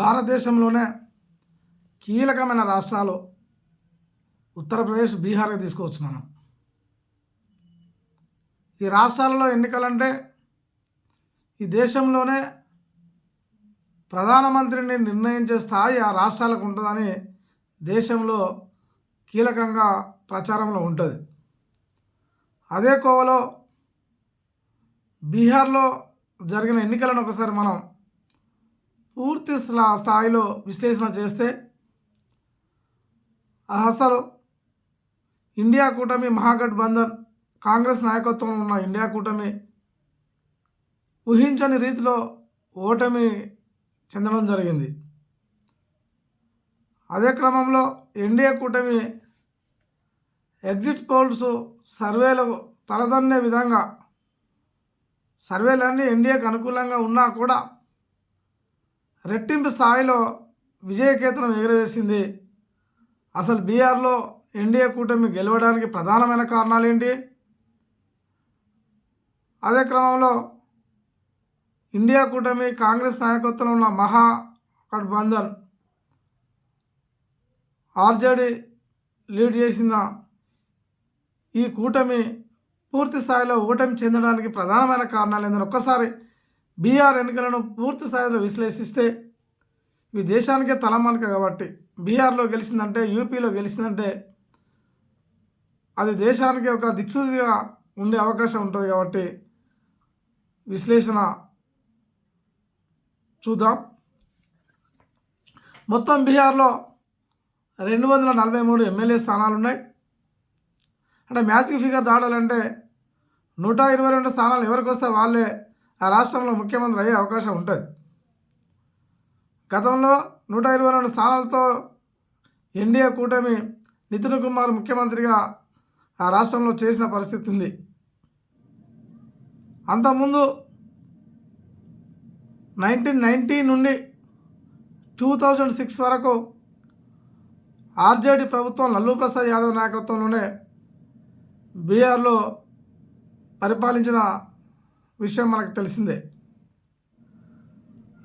భారతదేశంలోనే కీలకమైన రాష్ట్రాలు ఉత్తరప్రదేశ్ బీహార్కి తీసుకోవచ్చు మనం. ఈ రాష్ట్రాలలో ఎన్నికలంటే ఈ దేశంలోనే ప్రధానమంత్రిని నిర్ణయించే స్థాయి ఆ రాష్ట్రాలకు ఉంటుందని దేశంలో కీలకంగా ప్రచారంలో ఉంటుంది. అదే కోవలో బీహార్లో జరిగిన ఎన్నికలను ఒకసారి మనం పూర్తి స్థాయిలో విశ్లేషణ చేస్తే అసలు ఇండియా కూటమి మహాగఠబంధన్ కాంగ్రెస్ నాయకత్వంలో ఉన్న ఇండియా కూటమి ఊహించని రీతిలో ఓటమి చెందడం జరిగింది. అదే క్రమంలో ఎన్డీఏ కూటమి ఎగ్జిట్ పోల్స్ సర్వేలు తలదన్నే విధంగా సర్వేలన్నీ ఎన్డీఏకి అనుకూలంగా ఉన్నా కూడా రెట్టింపు స్థాయిలో విజయకేతనం ఎగురవేసింది. అసలు బీహార్లో ఎన్డీఏ కూటమి గెలవడానికి ప్రధానమైన కారణాలు ఏంటి అదే క్రమంలో ఇండియా కూటమి కాంగ్రెస్ నాయకత్వంలో ఉన్న మహా గఠబంధన్ ఆర్జేడీ లీడ్ చేసిన ఈ కూటమి పూర్తి స్థాయిలో ఓటమి చెందడానికి ప్రధానమైన కారణాలు ఏంటని ఒక్కసారి బీఆర్ ఎన్నికలను పూర్తి స్థాయిలో విశ్లేషిస్తే ఇవి దేశానికే తలమానిక కాబట్టి బీహార్లో గెలిచిందంటే యూపీలో గెలిచిందంటే అది దేశానికి ఒక దిక్సూచిగా ఉండే అవకాశం ఉంటుంది కాబట్టి విశ్లేషణ చూద్దాం. మొత్తం బీహార్లో రెండు వందల నలభై మూడు ఎమ్మెల్యే స్థానాలు ఉన్నాయి. అంటే మ్యాజిక్ ఫిగర్ దాడాలంటే నూట ఇరవై రెండు స్థానాలు ఎవరికి వస్తే వాళ్ళే ఆ రాష్ట్రంలో ముఖ్యమంత్రి అయ్యే అవకాశం ఉంటుంది. గతంలో నూట ఇరవై రెండు స్థానాలతో ఎన్డీఏ కూటమి నితిన్ కుమార్ ముఖ్యమంత్రిగా ఆ రాష్ట్రంలో చేసిన పరిస్థితి ఉంది. అంతకుముందు నైన్టీన్ నైంటీ నుండి టూ థౌజండ్ సిక్స్ వరకు ఆర్జేడీ ప్రభుత్వం లల్లూ ప్రసాద్ యాదవ్ నాయకత్వంలోనే బీహార్లో పరిపాలించిన విషయం మనకు తెలిసిందే.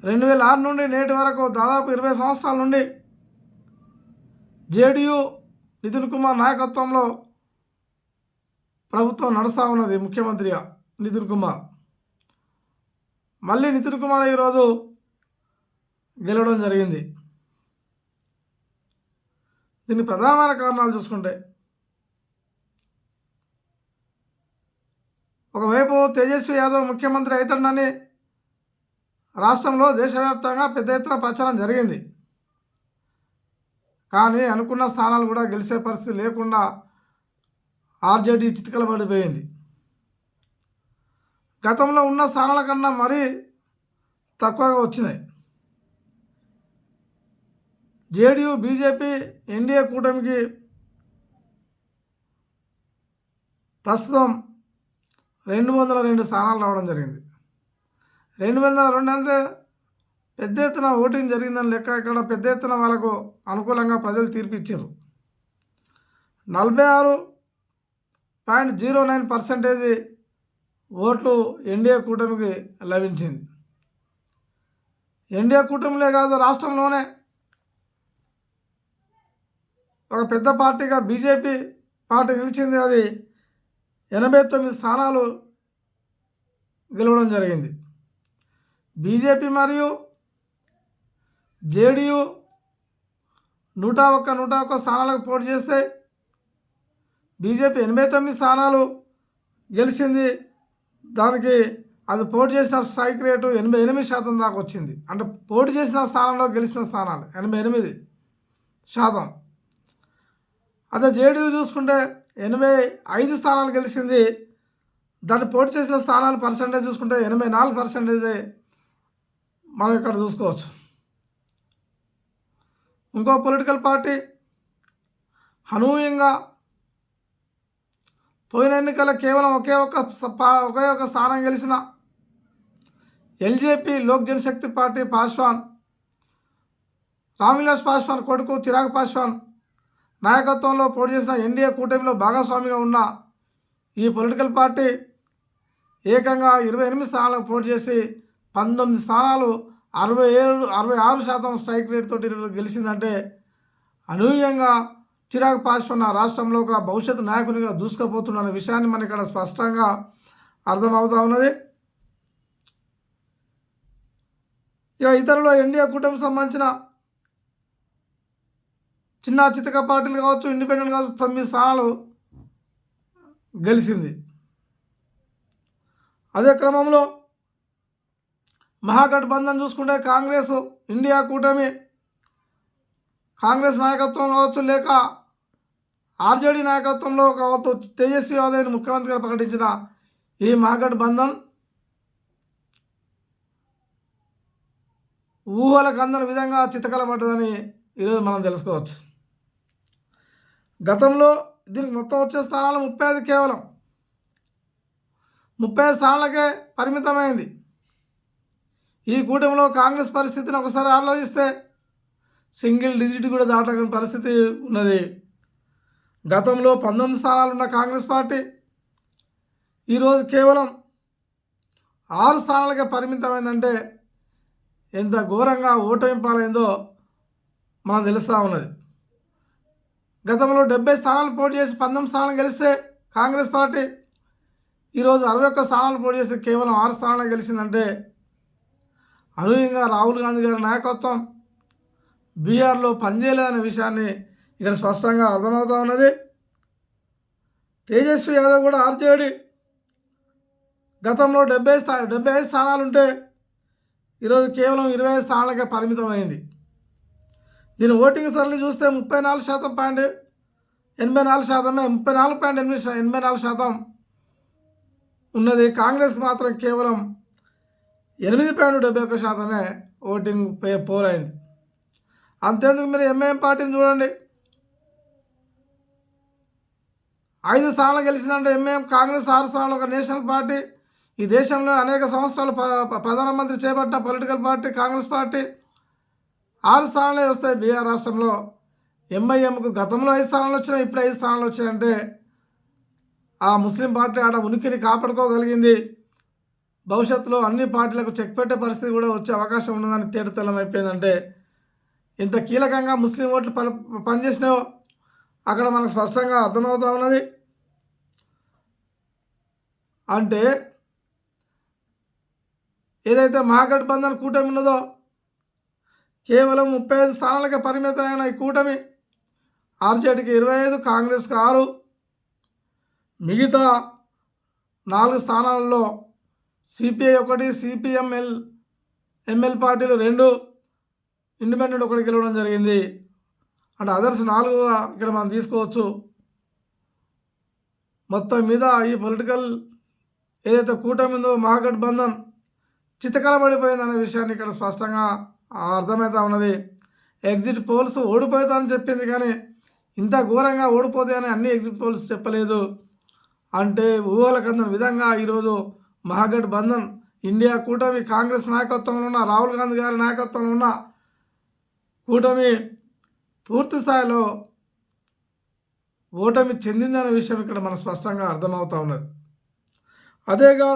రెండు వేల ఆరు నుండి నేటి వరకు దాదాపు ఇరవై సంవత్సరాల నుండి జేడీయూ నితిన్ కుమార్ నాయకత్వంలో ప్రభుత్వం నడుస్తూ ఉన్నది ముఖ్యమంత్రిగా నితిన్ కుమార్. మళ్ళీ నితిన్ కుమార్ ఈరోజు గెలవడం జరిగింది. దీని ప్రధానమైన కారణాలు చూసుకుంటే ఒకవైపు తేజస్వి యాదవ్ ముఖ్యమంత్రి అవుతాడని రాష్ట్రంలో దేశవ్యాప్తంగా పెద్ద ఎత్తున ప్రచారం జరిగింది. కానీ అనుకున్న స్థానాలు కూడా గెలిచే పరిస్థితి లేకుండా ఆర్జేడీ చితికల పడిపోయింది గతంలో ఉన్న స్థానాల కన్నా మరీ తక్కువగా వచ్చినాయి. జేడీయూ బీజేపీ ఎన్డీఏ కూటమికి ప్రస్తుతం రెండు వందల రెండు స్థానాలు రావడం జరిగింది. రెండు వందల రెండు అంటే పెద్ద ఎత్తున ఓటింగ్ జరిగిందని లెక్క ఇక్కడ పెద్ద ఎత్తున వాళ్ళకు అనుకూలంగా ప్రజలు తీర్పిచ్చారు. నలభై ఆరు పాయింట్ జీరో నైన్ పర్సెంటేజ్ ఓట్లు ఎన్డీఏ కూటమికి లభించింది. ఎన్డీఏ కూటమిలే కాదు రాష్ట్రంలోనే ఒక పెద్ద పార్టీగా బీజేపీ పార్టీ నిలిచింది. అది ఎనభై తొమ్మిది స్థానాలు గెలవడం జరిగింది. బీజేపీ మరియు జేడీయూ నూట ఒక్క నూట ఒక్క స్థానాలకు పోటీ చేస్తే బీజేపీ ఎనభై తొమ్మిది స్థానాలు గెలిచింది. దానికి అది పోటీ చేసిన స్ట్రైక్ రేటు ఎనభై ఎనిమిది శాతం దాకా వచ్చింది. అంటే పోటీ చేసిన స్థానంలో గెలిచిన స్థానాలు ఎనభై ఎనిమిది శాతం. అదే జేడీయూ చూసుకుంటే ఎనభై ఐదు స్థానాలు గెలిచింది. దాన్ని పోటీ చేసిన స్థానాలు పర్సంటేజ్ చూసుకుంటే ఎనభై నాలుగు పర్సెంటేజ్ మనం ఇక్కడ చూసుకోవచ్చు. ఇంకో పొలిటికల్ పార్టీ అనూహ్యంగా పోయిన ఎన్నికల కేవలం ఒకే ఒక్క పా- ఒకే ఒక స్థానం గెలిచిన ఎల్జేపీ లోక్ జనశక్తి పార్టీ పాస్వాన్ రామ్విలాస్ పాస్వాన్ కొడుకు చిరాగ్ పాస్వాన్ నాయకత్వంలో పోటీ చేసిన ఎన్డీఏ కూటమిలో భాగస్వామిగా ఉన్న ఈ పొలిటికల్ పార్టీ ఏకంగా ఇరవై ఎనిమిది స్థానాలకు పోటీ చేసి పంతొమ్మిది స్థానాలు అరవై ఏడు అరవై ఆరు శాతం స్ట్రైక్ రేట్ తోటి గెలిచిందంటే అనూహ్యంగా చిరాకు పాల్చుకున్న రాష్ట్రంలో ఒక భవిష్యత్తు నాయకునిగా దూసుకుపోతున్న విషయాన్ని మనకి ఇక్కడ స్పష్టంగా అర్థమవుతా ఉన్నది. ఇక ఇతరులు ఎన్డీఏ కూటమికి సంబంధించిన చిన్న చితక పార్టీలు కావచ్చు ఇండిపెండెంట్ కావచ్చు తొమ్మిది స్థానాలు గెలిచింది. అదే క్రమంలో మహాగఠబంధన్ చూసుకుంటే కాంగ్రెస్ ఇండియా కూటమి కాంగ్రెస్ నాయకత్వం కావచ్చు లేక ఆర్జేడీ నాయకత్వంలో కావచ్చు తేజస్వి యాదవ్ని ముఖ్యమంత్రిగా ప్రకటించిన ఈ మహాగఠబంధన్ ఊహలకు అందని విధంగా చిత్తకలపడ్డదని ఈరోజు మనం తెలుసుకోవచ్చు. గతంలో దీనికి మొత్తం వచ్చే స్థానాలు ముప్పై ఐదు కేవలం. ముప్పై ఐదు స్థానాలకే పరిమితమైంది. ఈ కూటమిలో కాంగ్రెస్ పరిస్థితిని ఒకసారి ఆలోచిస్తే సింగిల్ డిజిట్ కూడా దాటగని పరిస్థితి ఉన్నది. గతంలో పంతొమ్మిది స్థానాలు ఉన్న కాంగ్రెస్ పార్టీ ఈరోజు కేవలం ఆరు స్థానాలకే పరిమితమైందంటే ఎంత ఘోరంగా ఓటమి పాలైందో మనం తెలుస్తూ ఉన్నది. గతంలో డెబ్బై స్థానాలు పోటీ చేసి పంతొమ్మిది స్థానాలు గెలిస్తే కాంగ్రెస్ పార్టీ ఈరోజు అరవై ఒక్క స్థానాలు పోటీ చేసి కేవలం ఆరు స్థానాలు గెలిచిందంటే అనూహ్యంగా రాహుల్ గాంధీ గారి నాయకత్వం బీఆర్లో పనిచేయలేదనే విషయాన్ని ఇక్కడ స్పష్టంగా అర్థమవుతూ ఉన్నది. తేజస్వి యాదవ్ కూడా ఆర్జేడి. గతంలో డెబ్బై స్థా డెబ్బై ఐదు స్థానాలు ఉంటే ఈరోజు కేవలం ఇరవై ఐదు స్థానాలకే పరిమితమైంది. దీని ఓటింగ్ సరళి చూస్తే ముప్పై నాలుగు శాతం పాయింట్ ఎనభై నాలుగు శాతమే ముప్పై నాలుగు పాయింట్ ఎనిమిది ఎనభై నాలుగు శాతం ఉన్నది. కాంగ్రెస్ మాత్రం కేవలం ఎనిమిది పాయింట్ డెబ్బై ఒక్క శాతమే ఓటింగ్ పే పోలైంది. అంతేందుకు మీరు ఎంఐఎం పార్టీని చూడండి. ఐదు స్థానాలు గెలిచిందంటే ఎంఐఎం కాంగ్రెస్ ఆరు స్థానాలు ఒక నేషనల్ పార్టీ. ఈ దేశంలో అనేక సంవత్సరాలు ప్రధానమంత్రి చేపట్టిన పొలిటికల్ పార్టీ కాంగ్రెస్ పార్టీ. ఆరు స్థానాలే వస్తాయి బీహార్ రాష్ట్రంలో. ఎంఐఎంకు గతంలో ఐదు స్థానాలు వచ్చినా ఇప్పుడు ఐదు స్థానాలు వచ్చాయంటే ఆ ముస్లిం పార్టీ ఆడ ఉనికిని కాపాడుకోగలిగింది. భవిష్యత్తులో అన్ని పార్టీలకు చెక్ పెట్టే పరిస్థితి కూడా వచ్చే అవకాశం ఉన్నదని తేటతెల్లం అయిపోయిందంటే ఇంత కీలకంగా ముస్లిం ఓట్లు పని పనిచేసినాయో అక్కడ మనకు స్పష్టంగా అర్థమవుతా ఉన్నది. అంటే ఏదైతే మహాగఠబంధన్ కూటమి ఉన్నదో కేవలం ముప్పై ఐదు స్థానాలకే పరిమితమైన ఈ కూటమి. ఆర్జేడీకి ఇరవై ఐదు కాంగ్రెస్కి ఆరు. మిగతా నాలుగు స్థానాలలో సిపిఐ ఒకటి సిపిఎంఎల్ ఎంఎల్ పార్టీలు రెండు. ఇండిపెండెంట్ ఒకటి గెలవడం జరిగింది. అంటే అదర్స్ నాలుగు ఇక్కడ మనం తీసుకోవచ్చు. మొత్తం మీద ఈ పొలిటికల్ ఏదైతే కూటమి ఉందో మహాగఠబంధన్ చితకలబడిపోయింది అనే విషయాన్ని ఇక్కడ స్పష్టంగా అర్థమవుతా ఉన్నది ఎగ్జిట్ పోల్స్ ఓడిపోతానని చెప్పింది కానీ ఇంత ఘోరంగా ఓడిపోతాయని అన్ని ఎగ్జిట్ పోల్స్ చెప్పలేదు. అంటే ఊహలకందని విధంగా ఈరోజు మహాగఠబంధన్ ఇండియా కూటమి కాంగ్రెస్ నాయకత్వంలో ఉన్న రాహుల్ గాంధీ గారి నాయకత్వంలో ఉన్న కూటమి పూర్తి స్థాయిలో ఓటమి చెందిందనే విషయం ఇక్కడ మనం స్పష్టంగా అర్థమవుతా ఉన్నది. అదేగా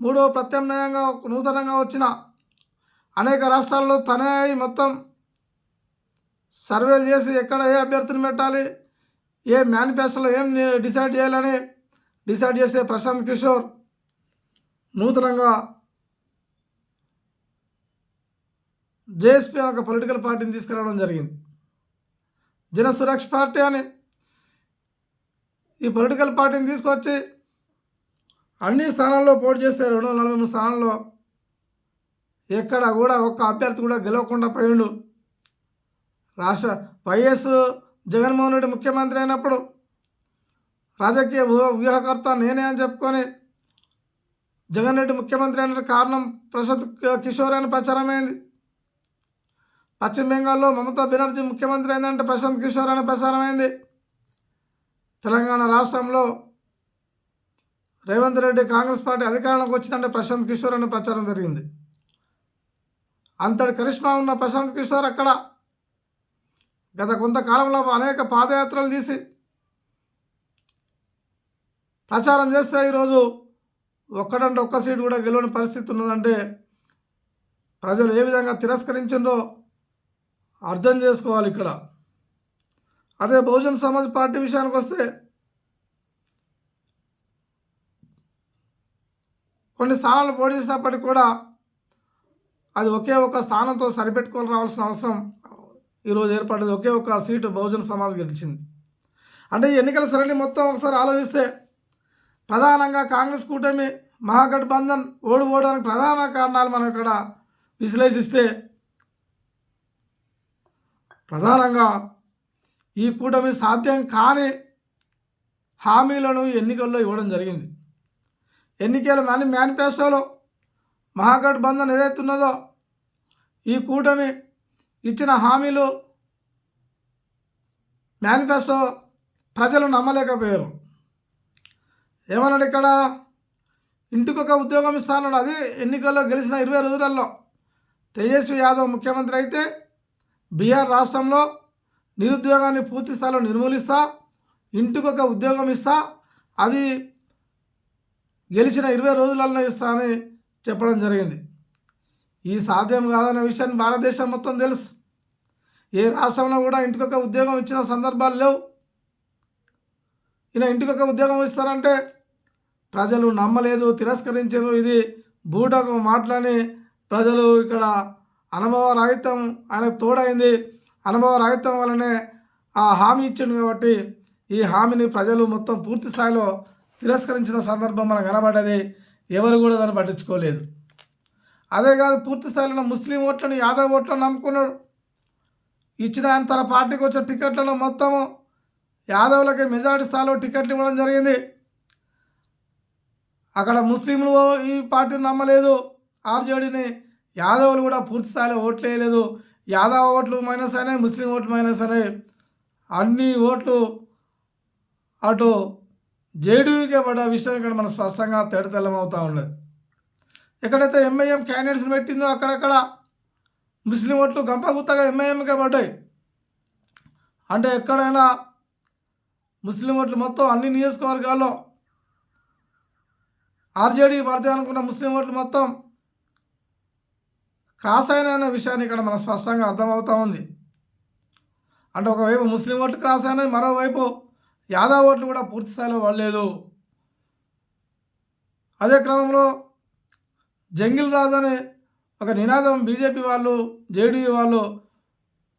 మూడో ప్రత్యామ్నాయంగా ఒక నూతనంగా వచ్చిన అనేక రాష్ట్రాల్లో తనే మొత్తం సర్వేలు చేసి ఎక్కడ ఏ అభ్యర్థిని పెట్టాలి ఏ మేనిఫెస్టోలో ఏం డిసైడ్ చేయాలని డిసైడ్ చేసే ప్రశాంత్ కిషోర్ నూతనంగా జేఎస్పీ ఒక పొలిటికల్ పార్టీని తీసుకురావడం జరిగింది. జన సురక్ష పార్టీ అని ఈ పొలిటికల్ పార్టీని తీసుకొచ్చి అన్ని స్థానాల్లో పోటీ చేస్తే రెండు వందల నలభై మూడు స్థానాల్లో ఎక్కడ కూడా ఒక్క అభ్యర్థి కూడా గెలవకుండా పోయిండు. రాష్ట్ర వైఎస్ జగన్మోహన్ రెడ్డి ముఖ్యమంత్రి అయినప్పుడు రాజకీయ వ్యూహ- వ్యూహకర్త నేనే అని చెప్పుకొని జగన్ రెడ్డి ముఖ్యమంత్రి అయిన కారణం ప్రశాంత్ కిషోర్ అని ప్రచారమైంది పశ్చిమ బెంగాల్లో మమతా బెనర్జీ ముఖ్యమంత్రి అయిందంటే ప్రశాంత్ కిషోర్ అని ప్రచారమైంది తెలంగాణ రాష్ట్రంలో రేవంత్ రెడ్డి కాంగ్రెస్ పార్టీ అధికారంలోకి వచ్చిందంటే ప్రశాంత్ కిషోర్ అనే ప్రచారం జరిగింది. అంతటి కరిష్మా ఉన్న ప్రశాంత్ కిషోర్ అక్కడ. గత కొంతకాలంలో అనేక పాదయాత్రలు తీసి ప్రచారం చేస్తే ఈరోజు ఒక్కడంటే ఒక్క సీటు కూడా గెలవని పరిస్థితి ఉన్నదంటే ప్రజలు ఏ విధంగా తిరస్కరించిందో అర్థం చేసుకోవాలి ఇక్కడ. అదే బహుజన్ సమాజ్ పార్టీ విషయానికి వస్తే కొన్ని స్థానాలు పోటీ చేసినప్పటికీ కూడా అది ఒకే ఒక స్థానంతో సరిపెట్టుకొని రావాల్సిన అవసరం ఈరోజు ఏర్పడ్డది. ఒకే ఒక సీటు బహుజన సమాజ్ గెలిచింది. అంటే ఈ ఎన్నికల సరళి మొత్తం ఒకసారి ఆలోచిస్తే ప్రధానంగా కాంగ్రెస్ కూటమి మహాగఠబంధన్ ఓడిపోవడానికి ప్రధాన కారణాలు మనం ఇక్కడ విశ్లేషిస్తే ప్రధానంగా ఈ కూటమి సాధ్యం కాని హామీలను ఎన్నికల్లో ఇవ్వడం జరిగింది. ఎన్నికల మేని మేనిఫెస్టోలో మహాగఠబంధన్ ఏదైతే ఉన్నదో ఈ కూటమి ఇచ్చిన హామీలు మేనిఫెస్టో ప్రజలు నమ్మలేకపోయారు. ఏమన్నాడు ఇక్కడ? ఇంటికొక ఉద్యోగం ఇస్తానన్నాడు. అది ఎన్నికల్లో గెలిచిన ఇరవై రోజులలో. తేజస్వి యాదవ్ ముఖ్యమంత్రి అయితే బీహార్ రాష్ట్రంలో నిరుద్యోగాన్ని పూర్తి స్థాయిలో నిర్మూలిస్తా ఇంటికొక ఉద్యోగం ఇస్తా అది గెలిచిన ఇరవై రోజులలో ఇస్తా అని చెప్పడం జరిగింది. ఈ సాధ్యం కాదనే విషయాన్ని భారతదేశం మొత్తం తెలుసు. ఏ రాష్ట్రంలో కూడా ఇంటికొక ఉద్యోగం ఇచ్చిన సందర్భాలు లేవు. ఇలా ఇంటికొక ఉద్యోగం ఇస్తారంటే ప్రజలు నమ్మలేదు తిరస్కరించారు. ఇది బూటకు మాటలని ప్రజలు ఇక్కడ అనుభవ రాహిత్యం ఆయనకు తోడైంది. అనుభవ రాహిత్యం వల్లనే ఆ హామీ ఇచ్చిండు కాబట్టి ఈ హామీని ప్రజలు మొత్తం పూర్తి స్థాయిలో తిరస్కరించిన సందర్భం మనకు కనబడ్డది. ఎవరు కూడా దాన్ని పట్టించుకోలేదు. అదే కాదు పూర్తి స్థాయిలో ముస్లిం ఓట్లను యాదవ్ ఓట్లను నమ్ముకున్నాడు. ఇచ్చిన ఆయన తన పార్టీకి వచ్చిన టికెట్లలో మొత్తము యాదవులకి మెజారిటీ స్థాయిలో టికెట్లు ఇవ్వడం జరిగింది. అక్కడ ముస్లింలు ఈ పార్టీని నమ్మలేదు. ఆర్జేడీని యాదవులు కూడా పూర్తి స్థాయిలో ఓట్లు వేయలేదు. యాదవ ఓట్లు మైనస్ అయినాయి ముస్లిం ఓట్లు మైనస్ అయినాయి. అన్ని ఓట్లు అటు జేడీయూకే పడ్డ విషయం ఇక్కడ మనం స్పష్టంగా తేటతెల్లమవుతూ ఉన్నది. ఎక్కడైతే ఎంఐఎం క్యాండిడేట్స్ని పెట్టిందో అక్కడక్కడ ముస్లిం ఓట్లు గంపగుత్తగా ఎంఐఎంకే పడ్డాయి. అంటే ఎక్కడైనా ముస్లిం ఓట్లు మొత్తం అన్ని నియోజకవర్గాల్లో ఆర్జేడీ పడతాయి అనుకున్న ముస్లిం ఓట్లు మొత్తం క్రాస్ అయిన విషయాన్ని ఇక్కడ మనం స్పష్టంగా అర్థమవుతూ ఉంది. అంటే ఒకవైపు ముస్లిం ఓట్లు క్రాస్ అయినాయి మరోవైపు యాదవ్ ఓట్లు కూడా పూర్తి స్థాయిలో పడలేదు అదే క్రమంలో జంగిల్ రాజు అనే ఒక నినాదం బీజేపీ వాళ్ళు జేడీయూ వాళ్ళు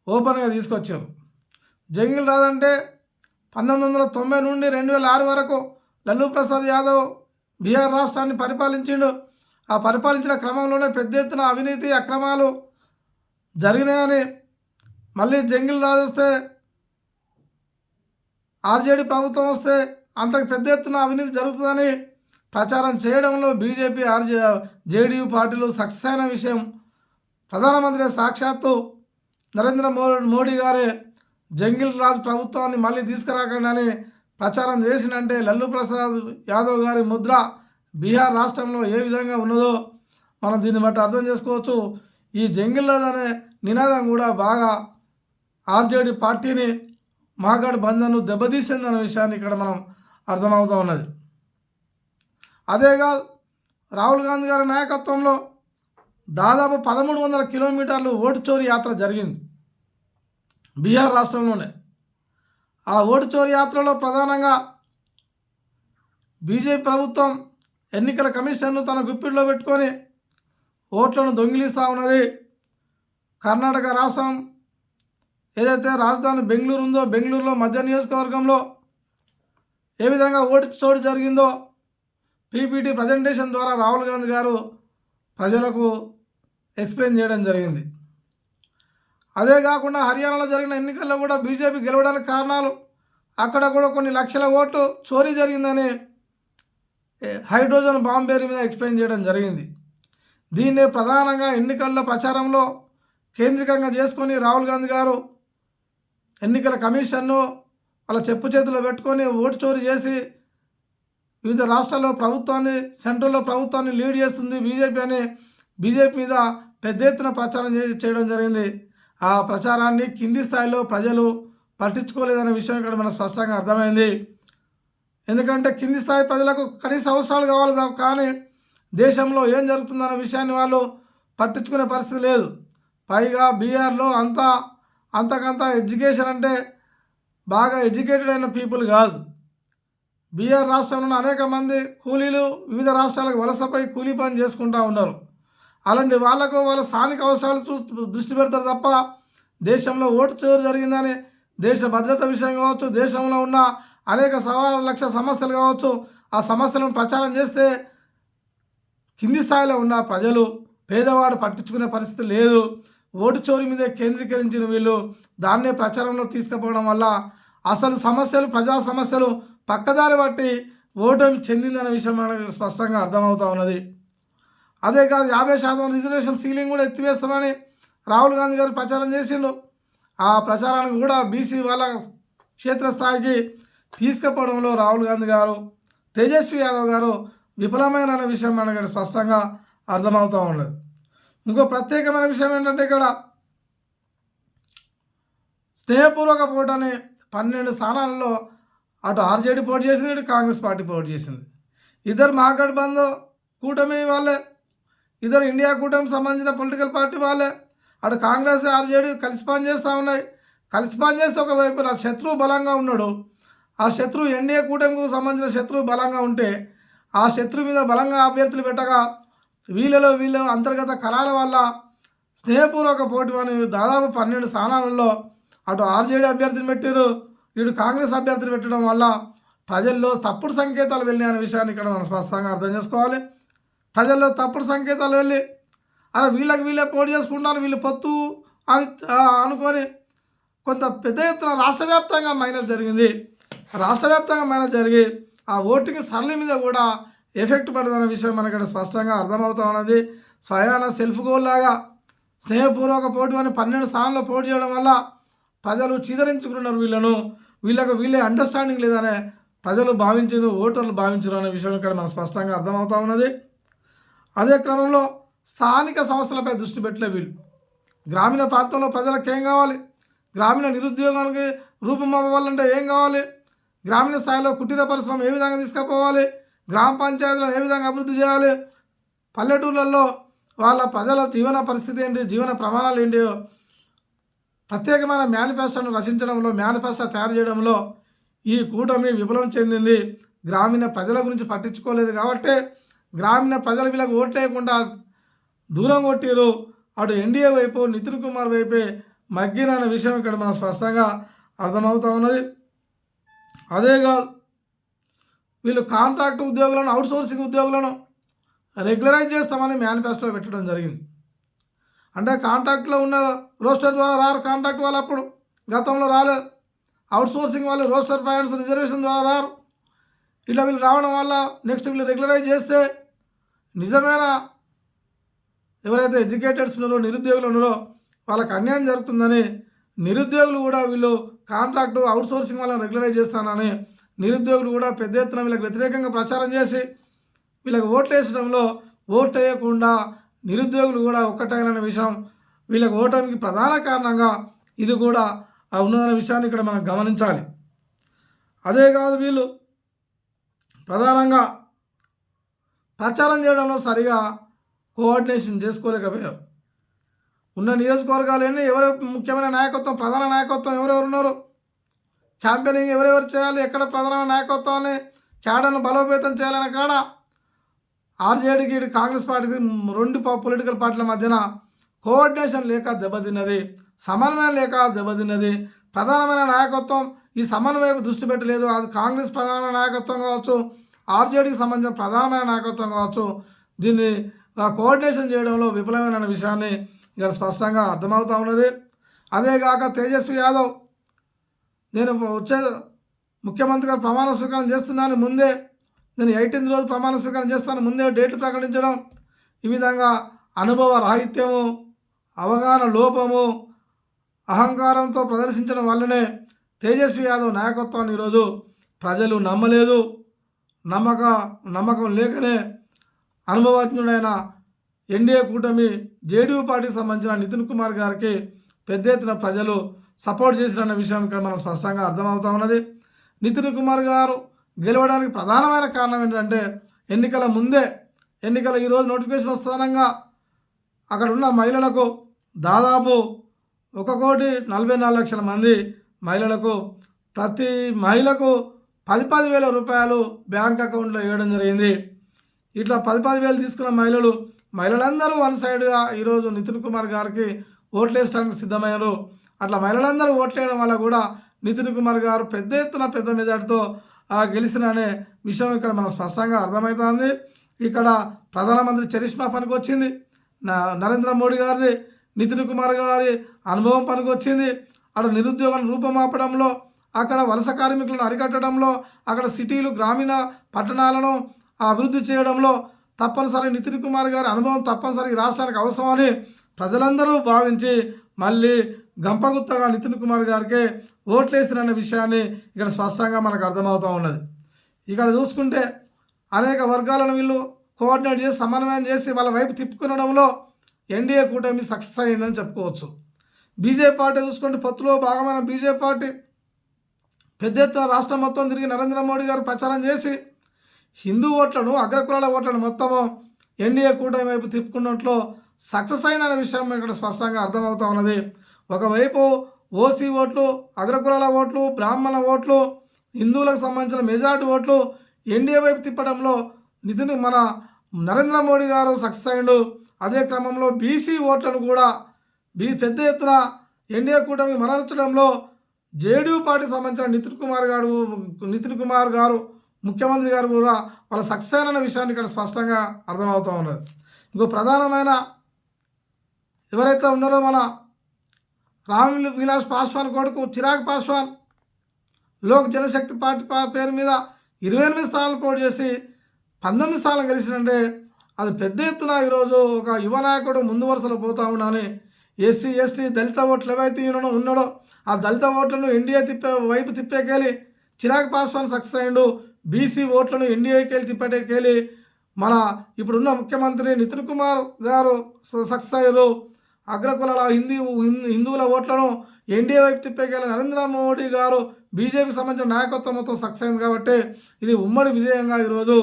ఓపెన్గా తీసుకొచ్చారు. జంగిల్ రాజు అంటే పంతొమ్మిది వందల తొంభై నుండి రెండు వేల ఆరు వరకు లల్లూ ప్రసాద్ యాదవ్ బీహార్ రాష్ట్రాన్ని పరిపాలించిండు. ఆ పరిపాలించిన క్రమంలోనే పెద్ద ఎత్తున అవినీతి అక్రమాలు జరిగినాయని మళ్ళీ జంగిల్ రాజు వస్తే ఆర్జేడీ ప్రభుత్వం వస్తే అంతకు పెద్ద ఎత్తున అవినీతి జరుగుతుందని ప్రచారం చేయడంలో బీజేపీ ఆర్జే జేడీయూ పార్టీలు సక్సెస్ అయిన విషయం ప్రధానమంత్రి సాక్షాత్తు నరేంద్ర మో- మోడీ గారే జంగిల్ రాజ్ ప్రభుత్వాన్ని మళ్ళీ తీసుకురాకండి ప్రచారం చేసినంటే లల్లు ప్రసాద్ యాదవ్ గారి ముద్ర బీహార్ రాష్ట్రంలో ఏ విధంగా ఉన్నదో మనం దీన్ని బట్టి అర్థం చేసుకోవచ్చు. ఈ జంగిల్ రాజ్ అనే నినాదం కూడా బాగా ఆర్జేడీ పార్టీని మహాగఢ్ బంధన్ను అనే విషయాన్ని ఇక్కడ మనం అర్థమవుతూ ఉన్నది. అదేగా రాహుల్ గాంధీ గారి నాయకత్వంలో దాదాపు పదమూడు వందల కిలోమీటర్లు ఓటు చోరీ యాత్ర జరిగింది. బీహార్ రాష్ట్రంలోనే. ఆ ఓటు చోరీ యాత్రలో ప్రధానంగా బీజేపీ ప్రభుత్వం ఎన్నికల కమిషన్ను తన గుప్పిడిలో పెట్టుకొని ఓట్లను దొంగిలిస్తూ ఉన్నది. కర్ణాటక రాష్ట్రం ఏదైతే రాజధాని బెంగళూరు ఉందో బెంగళూరులో మధ్య నియోజకవర్గంలో ఏ విధంగా ఓటు చోటు జరిగిందో పీపీటీ ప్రజెంటేషన్ ద్వారా రాహుల్ గాంధీ గారు ప్రజలకు ఎక్స్ప్లెయిన్ చేయడం జరిగింది. అదే కాకుండా హర్యానాలో జరిగిన ఎన్నికల్లో కూడా బీజేపీ గెలవడానికి కారణాలు అక్కడ కూడా కొన్ని లక్షల ఓట్లు చోరీ జరిగిందని హైడ్రోజన్ బాంబ్ పేరు మీద ఎక్స్ప్లెయిన్ చేయడం జరిగింది. దీన్నే ప్రధానంగా ఎన్నికల్లో ప్రచారంలో కేంద్రీకంగా చేసుకొని రాహుల్ గాంధీ గారు ఎన్నికల కమిషన్ను వాళ్ళ చెప్పు చేతిలో పెట్టుకొని ఓటు చోరీ చేసి వివిధ రాష్ట్రాల్లో ప్రభుత్వాన్ని సెంట్రల్లో ప్రభుత్వాన్ని లీడ్ చేస్తుంది బీజేపీ అని బీజేపీ మీద పెద్ద ఎత్తున ప్రచారం చే- చేయడం జరిగింది. ఆ ప్రచారాన్ని కింది స్థాయిలో ప్రజలు పట్టించుకోలేదనే విషయం ఇక్కడ మనకు స్పష్టంగా అర్థమైంది. ఎందుకంటే కింది స్థాయి ప్రజలకు కనీస అవసరాలు కావాలి కానీ దేశంలో ఏం జరుగుతుందన్న విషయాన్ని వాళ్ళు పట్టించుకునే పరిస్థితి లేదు. పైగా బీఆర్లో అంతా అంతకంత ఎడ్యుకేషన్ అంటే బాగా ఎడ్యుకేటెడ్ అయిన పీపుల్ కాదు. బీఆర్ రాష్ట్రంలో అనేక మంది కూలీలు వివిధ రాష్ట్రాలకు వలసపై కూలీ పని చేసుకుంటూ ఉన్నారు. అలాంటి వాళ్ళకు వాళ్ళ స్థానిక అవసరాలు చూ దృష్టి పెడతారు తప్ప దేశంలో ఓటు చోరు జరిగిందని దేశ భద్రత విషయం కావచ్చు దేశంలో ఉన్న అనేక సవా లక్ష సమస్యలు కావచ్చు ఆ సమస్యలను ప్రచారం చేస్తే కింది స్థాయిలో ఉన్న ప్రజలు పేదవాడు పట్టించుకునే పరిస్థితి లేదు. ఓటు చోరీ మీద కేంద్రీకరించిన వీళ్ళు దాన్నే ప్రచారంలో తీసుకుపోవడం వల్ల అసలు సమస్యలు ప్రజా సమస్యలు పక్కదారి బట్టి ఓటమి చెందిందనే విషయం మనకు స్పష్టంగా అర్థమవుతా ఉన్నది. అదే కాదు యాభై శాతం రిజర్వేషన్ సీలింగ్ కూడా ఎత్తివేస్తామని రాహుల్ గాంధీ గారు ప్రచారం చేసిండ్రు. ఆ ప్రచారానికి కూడా బీసీ వాళ్ళ క్షేత్రస్థాయికి తీసుకుపోవడంలో రాహుల్ గాంధీ గారు తేజస్వి యాదవ్ గారు విఫలమైన విషయం మనకు స్పష్టంగా అర్థమవుతూ ఉన్నది. ఇంకో ప్రత్యేకమైన విషయం ఏంటంటే ఇక్కడ స్నేహపూర్వక పోటని పన్నెండు స్థానాలలో అటు ఆర్జేడీ పోటీ చేసింది ఇటు కాంగ్రెస్ పార్టీ పోటీ చేసింది. ఇద్దరు మహాగఠబంధన్ కూటమి వాళ్ళే ఇద్దరు ఇండియా కూటమికి సంబంధించిన పొలిటికల్ పార్టీ వాళ్ళే అటు కాంగ్రెస్ ఆర్జేడీ కలిసి పనిచేస్తూ ఉన్నాయి. కలిసి పనిచేస్తే ఒకవైపు నా శత్రువు బలంగా ఉన్నాడు. ఆ శత్రువు ఎన్డీఏ కూటమికి సంబంధించిన శత్రువు బలంగా ఉంటే ఆ శత్రువు మీద బలంగా అభ్యర్థులు పెట్టగా వీళ్ళలో వీళ్ళ అంతర్గత కళాల వల్ల స్నేహపూర్వక పోటీ అని దాదాపు పన్నెండు స్థానాలలో అటు ఆర్జేడీ అభ్యర్థిని పెట్టారు ఇటు కాంగ్రెస్ అభ్యర్థిని పెట్టడం వల్ల ప్రజల్లో తప్పుడు సంకేతాలు వెళ్ళాయనే విషయాన్ని ఇక్కడ మనం స్పష్టంగా అర్థం చేసుకోవాలి. ప్రజల్లో తప్పుడు సంకేతాలు వెళ్ళి అలా వీళ్ళకి వీళ్ళే పోటీ చేసుకుంటారు వీళ్ళు పొత్తు అని అనుకొని కొంత పెద్ద ఎత్తున రాష్ట్ర వ్యాప్తంగా మైనస్ జరిగింది. రాష్ట్ర వ్యాప్తంగా మైనస్ జరిగి ఆ ఓటింగ్ సరళి మీద కూడా ఎఫెక్ట్ పడుతున్న విషయం మనకి ఇక్కడ స్పష్టంగా అర్థమవుతా ఉన్నది. స్వయాన సెల్ఫ్ గోల్ లాగా స్నేహపూర్వక పోటీ అని పన్నెండు స్థానంలో పోటీ చేయడం వల్ల ప్రజలు చిదరించుకున్నారు వీళ్ళను. వీళ్ళకు వీళ్ళే అండర్స్టాండింగ్ లేదనే ప్రజలు భావించారు ఓటర్లు భావించరు అనే విషయం ఇక్కడ మనకు స్పష్టంగా అర్థమవుతా ఉన్నది. అదే క్రమంలో స్థానిక సమస్యలపై దృష్టి పెట్టలే వీళ్ళు. గ్రామీణ ప్రాంతంలో ప్రజలకు ఏం కావాలి? గ్రామీణ నిరుద్యోగానికి రూపం అవ్వాలంటే ఏం కావాలి? గ్రామీణ స్థాయిలో కుటీర పరిశ్రమ ఏ విధంగా తీసుకుపోవాలి? గ్రామ పంచాయతీలను ఏ విధంగా అభివృద్ధి చేయాలి? పల్లెటూర్లలో వాళ్ళ ప్రజల జీవన పరిస్థితి ఏంటి? జీవన ప్రమాణాలు ఏంటి? ప్రత్యేకమైన మేనిఫెస్టోను రచించడంలో మేనిఫెస్టో తయారు చేయడంలో ఈ కూటమి విఫలం చెందింది. గ్రామీణ ప్రజల గురించి పట్టించుకోలేదు కాబట్టి గ్రామీణ ప్రజలు వీళ్ళకి ఓట్లేయకుండా దూరం కొట్టిరు అటు ఎన్డీఏ వైపు నితిన్ కుమార్ వైపే మగ్గిన విషయం ఇక్కడ మనం స్పష్టంగా అర్థమవుతా ఉన్నది. అదే కాదు వీళ్ళు కాంట్రాక్ట్ ఉద్యోగులను అవుట్సోర్సింగ్ ఉద్యోగులను రెగ్యులరైజ్ చేస్తామని మేనిఫెస్టో పెట్టడం జరిగింది. అంటే కాంట్రాక్ట్లో ఉన్న రోస్టర్ ద్వారా రారు కాంట్రాక్ట్ వాళ్ళు అప్పుడు. గతంలో రాలేదు. అవుట్సోర్సింగ్ వాళ్ళు రోస్టర్ పాయింట్స్ రిజర్వేషన్ ద్వారా రారు. ఇట్లా వీళ్ళు రావడం వల్ల నెక్స్ట్ వీళ్ళు రెగ్యులరైజ్ చేస్తే నిజమైన? ఎవరైతే ఎడ్యుకేటెడ్స్ ఉన్నారో నిరుద్యోగులు ఉన్నారో వాళ్ళకి అన్యాయం జరుగుతుందని నిరుద్యోగులు కూడా వీళ్ళు కాంట్రాక్టు అవుట్సోర్సింగ్ వాళ్ళని రెగ్యులరైజ్ చేస్తానని నిరుద్యోగులు కూడా పెద్ద ఎత్తున వీళ్ళకి వ్యతిరేకంగా ప్రచారం చేసి వీళ్ళకి ఓట్లు వేసడంలో ఓట్ వేయకుండా నిరుద్యోగులు కూడా ఒక్కటైన విషయం వీళ్ళకి ఓటమికి ప్రధాన కారణంగా ఇది కూడా ఉన్నదనే విషయాన్ని ఇక్కడ మనం గమనించాలి. అదే కాదు వీళ్ళు ప్రధానంగా ప్రచారం చేయడంలో సరిగా కోఆర్డినేషన్ చేసుకోలేకపోయారు. ఉన్న నియోజకవర్గాలు ఎన్ని? ఎవరు ముఖ్యమైన నాయకత్వం? ప్రధాన నాయకత్వం ఎవరెవరు ఉన్నారు? క్యాంపెయినింగ్ ఎవరెవరు చేయాలి? ఎక్కడ ప్రధాన నాయకత్వాన్ని క్యాడర్ను బలోపేతం చేయాలనే కాడ ఆర్జేడీకి ఇటు కాంగ్రెస్ పార్టీకి రెండు పొలిటికల్ పార్టీల మధ్యన కోఆర్డినేషన్ లేక దెబ్బతిన్నది సమన్వయం లేక దెబ్బతిన్నది. ప్రధానమైన నాయకత్వం ఈ సమన్వయం దృష్టి పెట్టలేదు. అది కాంగ్రెస్ ప్రధాన నాయకత్వం కావచ్చు ఆర్జేడీకి సంబంధించిన ప్రధానమైన నాయకత్వం కావచ్చు. దీన్ని కోఆర్డినేషన్ చేయడంలో విఫలమైన విషయాన్ని ఇక్కడ స్పష్టంగా అర్థమవుతా ఉన్నది. అదేగాక తేజస్వి యాదవ్ నేను వచ్చే ముఖ్యమంత్రి గారు ప్రమాణ స్వీకారం చేస్తున్నాను ముందే నేను ఎయిటీన్త్ రోజు ప్రమాణ స్వీకారం చేస్తాను ముందే డేట్లు ప్రకటించడం ఈ విధంగా అనుభవ రాహిత్యము అవగాహన లోపము అహంకారంతో ప్రదర్శించడం వల్లనే తేజస్వి యాదవ్ నాయకత్వాన్ని ఈరోజు ప్రజలు నమ్మలేదు. నమ్మక నమ్మకం లేకనే అనుభవజ్ఞుడైన ఎన్డీఏ కూటమి జేడీయూ పార్టీకి సంబంధించిన నితిన్ కుమార్ గారికి పెద్ద ఎత్తున ప్రజలు సపోర్ట్ చేసిన విషయం ఇక్కడ మనం స్పష్టంగా అర్థమవుతా ఉన్నది. నితిన్ కుమార్ గారు గెలవడానికి ప్రధానమైన కారణం ఏంటంటే ఎన్నికల ముందే ఎన్నికల ఈరోజు నోటిఫికేషన్ వస్తానంగా అక్కడ ఉన్న మహిళలకు దాదాపు ఒక కోటి నలభై నాలుగు లక్షల మంది మహిళలకు ప్రతి మహిళకు పది పది వేల రూపాయలు బ్యాంక్ అకౌంట్లో వేయడం జరిగింది. ఇట్లా పది పది వేలు తీసుకున్న మహిళలు మహిళలందరూ వన్ సైడ్గా ఈరోజు నితిన్ కుమార్ గారికి ఓట్లేసడానికి సిద్ధమయ్యారు. అట్లా మహిళలందరూ ఓట్లేయడం వల్ల కూడా నితిన్ కుమార్ గారు పెద్ద ఎత్తున పెద్ద మెజార్టీతో గెలిచిన అనే విషయం ఇక్కడ మనం స్పష్టంగా అర్థమవుతోంది. ఇక్కడ ప్రధానమంత్రి చరిష్మా పనికి వచ్చింది నరేంద్ర మోడీ గారిది నితిన్ కుమార్ గారి అనుభవం పనికి వచ్చింది అక్కడ నిరుద్యోగాన్ని రూపమాపడంలో అక్కడ వలస కార్మికులను అరికట్టడంలో అక్కడ సిటీలు గ్రామీణ పట్టణాలను అభివృద్ధి చేయడంలో తప్పనిసరి నితిన్ కుమార్ గారి అనుభవం తప్పనిసరి రాష్ట్రానికి అవసరమని ప్రజలందరూ భావించి మళ్ళీ గంపగుత్తగా నితిన్ కుమార్ గారికే ఓట్లేసిన విషయాన్ని ఇక్కడ స్పష్టంగా మనకు అర్థమవుతూ ఉన్నది. ఇక్కడ చూసుకుంటే అనేక వర్గాలను వీళ్ళు కోఆర్డినేట్ చేసి సమన్వయం చేసి వాళ్ళ వైపు తిప్పుకునడంలో ఎన్డీఏ కూటమి సక్సెస్ అయిందని చెప్పుకోవచ్చు. బీజేపీ పార్టీ చూసుకుంటే పొత్తులో భాగమైన బీజేపీ పార్టీ పెద్ద ఎత్తున రాష్ట్రం మొత్తం తిరిగి నరేంద్ర మోడీ గారు ప్రచారం చేసి హిందూ ఓట్లను అగ్రకులాల ఓట్లను మొత్తము ఎన్డీఏ కూటమి వైపు తిప్పుకున్నట్లు సక్సెస్ అయిన విషయం ఇక్కడ స్పష్టంగా అర్థమవుతా ఉన్నది. ఒకవైపు ఓసీ ఓట్లు అగ్రకులాల ఓట్లు బ్రాహ్మణ ఓట్లు హిందువులకు సంబంధించిన మెజార్టీ ఓట్లు ఎన్డీఏ వైపు తిప్పడంలో నిధిని మన నరేంద్ర మోడీ గారు సక్సెస్ అయ్యిండు. అదే క్రమంలో బీసీ ఓట్లను కూడా బీ పెద్ద ఎత్తున ఎన్డీఏ కూటమి మరల్చడంలో జేడీయూ పార్టీ సంబంధించిన నితిన్ కుమార్ గారు నితిన్ కుమార్ గారు ముఖ్యమంత్రి గారు కూడా వాళ్ళ సక్సెస్ అయిన విషయాన్ని ఇక్కడ స్పష్టంగా అర్థమవుతూ ఉన్నది. ఇంకో ప్రధానమైన ఎవరైతే ఉన్నారో మన రామ్ విలాస్ పాస్వాన్ కొడుకు చిరాగ్ పాస్వాన్. లోక్ జనశక్తి పార్టీ పేరు మీద ఇరవై ఎనిమిది స్థానాలు పోటీ చేసి పంతొమ్మిది స్థానాలు గెలిచినంటే అది పెద్ద ఎత్తున ఈరోజు ఒక యువ నాయకుడు ముందు వరుసలో పోతా ఉన్నాని ఎస్సీ ఎస్టీ దళిత ఓట్లు ఏవైతే ఉన్నాడో ఆ దళిత ఓట్లను ఎన్డీఏ తిప్పే వైపు తిప్పేకెళ్ళి చిరాగ్ పాస్వాన్ సక్సెస్ అయ్యిండు బీసీ ఓట్లను ఎన్డీఏకి వెళ్ళి తిప్పేకెళ్ళి మన ఇప్పుడున్న ముఖ్యమంత్రి నితిన్ కుమార్ గారు సక్సెస్ అయ్యారు. అగ్రకులాల హిందీ హిందువుల ఓట్లను ఎన్డీఏ వైపు తిప్పేకెళ్ళి నరేంద్ర మోడీ గారు బీజేపీకి సంబంధించిన నాయకత్వం మొత్తం సక్సెస్ అయింది కాబట్టి ఇది ఉమ్మడి విజయంగా ఈరోజు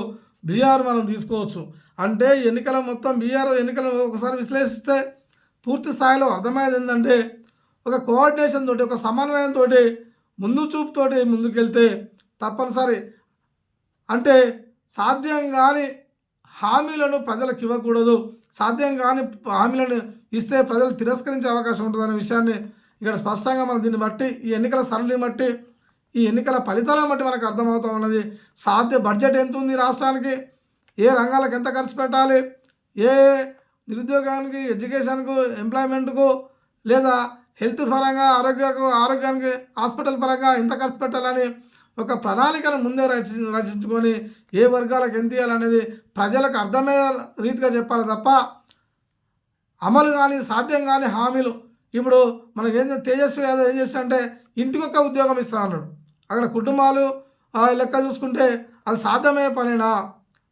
బీఆర్ మనం తీసుకోవచ్చు. అంటే ఎన్నికల మొత్తం బీఆర్ ఎన్నికలు ఒకసారి విశ్లేషిస్తే పూర్తి స్థాయిలో అర్థమయ్యేది ఏంటంటే ఒక కోఆర్డినేషన్ తోటి ఒక సమన్వయంతో ముందు చూపుతోటి ముందుకెళ్తే తప్పనిసరి. అంటే సాధ్యం కాని హామీలను ప్రజలకు ఇవ్వకూడదు. సాధ్యం కాని హామీలను ఇస్తే ప్రజలు తిరస్కరించే అవకాశం ఉంటుందనే విషయాన్ని ఇక్కడ స్పష్టంగా మనం దీన్ని బట్టి ఈ ఎన్నికల సరళిని బట్టి ఈ ఎన్నికల ఫలితాలను బట్టి మనకు అర్థమవుతూ ఉన్నది. సాధ్య బడ్జెట్ ఎంత ఉంది రాష్ట్రానికి? ఏ రంగాలకు ఎంత ఖర్చు పెట్టాలి? ఏ నిరుద్యోగానికి ఎడ్యుకేషన్కు ఎంప్లాయ్మెంట్కు లేదా హెల్త్ పరంగా ఆరోగ్యకు ఆరోగ్యానికి హాస్పిటల్ పరంగా ఎంత ఖర్చు పెట్టాలని ఒక ప్రణాళికను ముందే రచి రచించుకొని ఏ వర్గాలకు ఎంత ఇవ్వాలనేది ప్రజలకు అర్థమయ్యే రీతిగా చెప్పాలి తప్ప అమలు కానీ సాధ్యం కానీ హామీలు ఇప్పుడు మనకి ఏం తేజస్వి యాదవ్ ఏం చేస్తాడంటే ఇంటికొక ఉద్యోగం ఇస్తా అన్నాడు అక్కడ కుటుంబాలు లెక్క చూసుకుంటే అది సాధ్యమయ్యే పనేనా?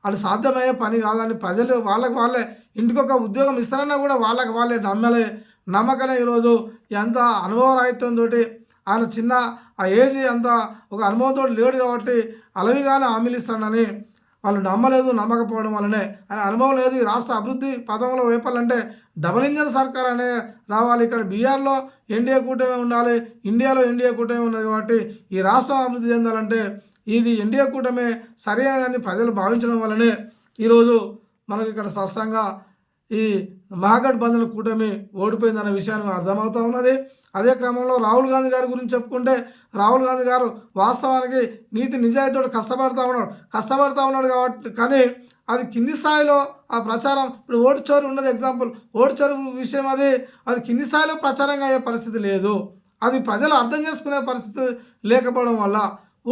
అది సాధ్యమయ్యే పని కాదని ప్రజలు వాళ్ళకి వాళ్ళే ఇంటికొక ఉద్యోగం ఇస్తారన్నా కూడా వాళ్ళకి వాళ్ళే నమ్మలే నమ్మకనే ఈరోజు ఎంత అనుభవరాహిత్యంతో ఆయన చిన్న ఆ ఏజ్ అంత ఒక అనుభవంతో లేడు కాబట్టి అలవిగానే హామీలు వాళ్ళు నమ్మలేదు నమ్మకపోవడం వల్లనే. ఆయన అనుభవం లేదు ఈ రాష్ట్ర అభివృద్ధి పదంలో వేపాలంటే డబల్ ఇంజన్ సర్కార్ అనే రావాలి. ఇక్కడ బీఆర్లో ఎన్డీఏ కూటమి ఉండాలి ఇండియాలో ఎన్డీఏ కూటమి ఉన్నది కాబట్టి ఈ రాష్ట్రం అభివృద్ధి చెందాలంటే ఇది ఎన్డీఏ కూటమి సరైనదని ప్రజలు భావించడం వల్లనే ఈరోజు మనకు ఇక్కడ స్పష్టంగా ఈ మహాగఠబంధన్ కూటమి ఓడిపోయిందన్న విషయాన్ని అర్థమవుతూ ఉన్నది. అదే క్రమంలో రాహుల్ గాంధీ గారి గురించి చెప్పుకుంటే రాహుల్ గాంధీ గారు వాస్తవానికి నీతి నిజాయితీతో కష్టపడతా ఉన్నాడు. కష్టపడతా ఉన్నాడు కాబట్టి కానీ అది కింది స్థాయిలో ఆ ప్రచారం ఇప్పుడు ఓటు చోరు ఉన్నది ఎగ్జాంపుల్. ఓటు చోరు విషయం అది అది కింది స్థాయిలో ప్రచారంగా అయ్యే పరిస్థితి లేదు. అది ప్రజలు అర్థం చేసుకునే పరిస్థితి లేకపోవడం వల్ల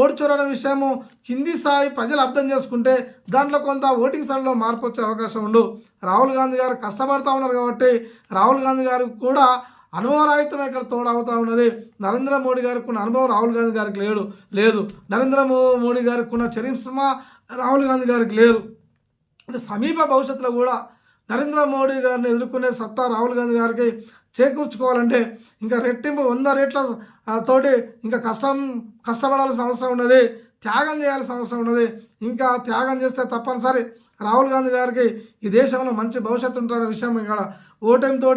ఓటు చోరడం విషయము కింది స్థాయి ప్రజలు అర్థం చేసుకుంటే దాంట్లో కొంత ఓటింగ్ స్థాయిలో మార్పు వచ్చే అవకాశం ఉండు. రాహుల్ గాంధీ గారు కష్టపడతా ఉన్నారు కాబట్టి రాహుల్ గాంధీ గారు కూడా అనుభవరాహితం ఇక్కడ తోడవుతా ఉన్నది. నరేంద్ర మోడీ గారికి ఉన్న అనుభవం రాహుల్ గాంధీ గారికి లేడు. లేదు. నరేంద్ర మోడీ గారికి ఉన్న చరిష్మా రాహుల్ గాంధీ గారికి లేరు అంటే సమీప భవిష్యత్తులో కూడా నరేంద్ర మోడీ గారిని ఎదుర్కొనే సత్తా రాహుల్ గాంధీ గారికి చేకూర్చుకోవాలంటే ఇంకా రెట్టింపు వంద రేట్ల తోటి ఇంకా కష్టం కష్టపడాల్సిన అవసరం ఉన్నది. త్యాగం చేయాల్సిన అవసరం ఉన్నది. ఇంకా త్యాగం చేస్తే తప్పనిసరి రాహుల్ గాంధీ గారికి ఈ దేశంలో మంచి భవిష్యత్తు ఉంటున్న విషయం ఇక్కడ ఓటమితో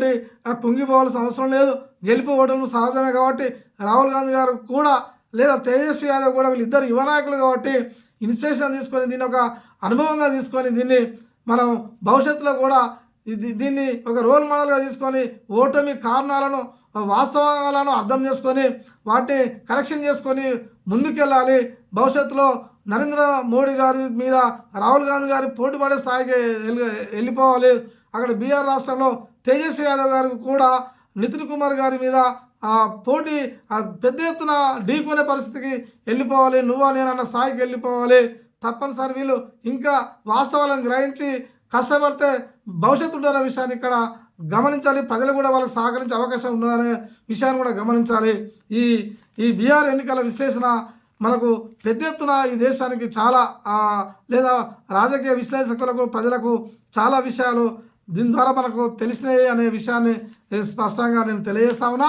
ఆ, కుంగిపోవాల్సిన అవసరం లేదు. గెలుపు ఓటమి సహజమే కాబట్టి రాహుల్ గాంధీ గారు కూడా లేదా తేజస్వి యాదవ్ కూడా వీళ్ళిద్దరు యువ నాయకులు కాబట్టి ఇన్స్పిరేషన్ తీసుకొని దీన్ని ఒక అనుభవంగా తీసుకొని దీన్ని మనం భవిష్యత్తులో కూడా ఇది దీన్ని ఒక రోల్ మోడల్గా తీసుకొని ఓటమి కారణాలను వాస్తవాలను అర్థం చేసుకొని వాటిని కరెక్షన్ చేసుకొని ముందుకెళ్ళాలి. భవిష్యత్తులో నరేంద్ర మోడీ గారి మీద రాహుల్ గాంధీ గారి పోటీ పడే స్థాయికి వెళ్ళి- వెళ్ళిపోవాలి. అక్కడ బీహార్ రాష్ట్రంలో తేజస్వి యాదవ్ గారికి కూడా నితిన్ కుమార్ గారి మీద ఆ పోటీ ఆ పెద్ద ఎత్తున ఢీకొనే పరిస్థితికి వెళ్ళిపోవాలి నువ్వా నేనన్న స్థాయికి వెళ్ళిపోవాలి. తప్పనిసరి వీళ్ళు ఇంకా వాస్తవాలను గ్రహించి కష్టపడితే భవిష్యత్తు ఉందనే విషయాన్ని ఇక్కడ గమనించాలి. ప్రజలు కూడా వాళ్ళకి సహకరించే అవకాశం ఉన్నదనే విషయాన్ని కూడా గమనించాలి. ఈ ఈ బీఆర్ ఎన్నికల విశ్లేషణ మనకు పెద్ద ఎత్తున ఈ దేశానికి చాలా లేదా రాజకీయ విశ్లేషకులకు ప్రజలకు చాలా విషయాలు దీని ద్వారా మనకు తెలిసినాయి అనే విషయాన్ని స్పష్టంగా నేను తెలియజేస్తామన్నా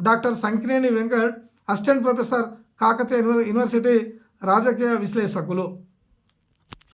doctor Sankineni Venkat assistant professor Kakatiya university రాజకీయ విశ్లేషకులు.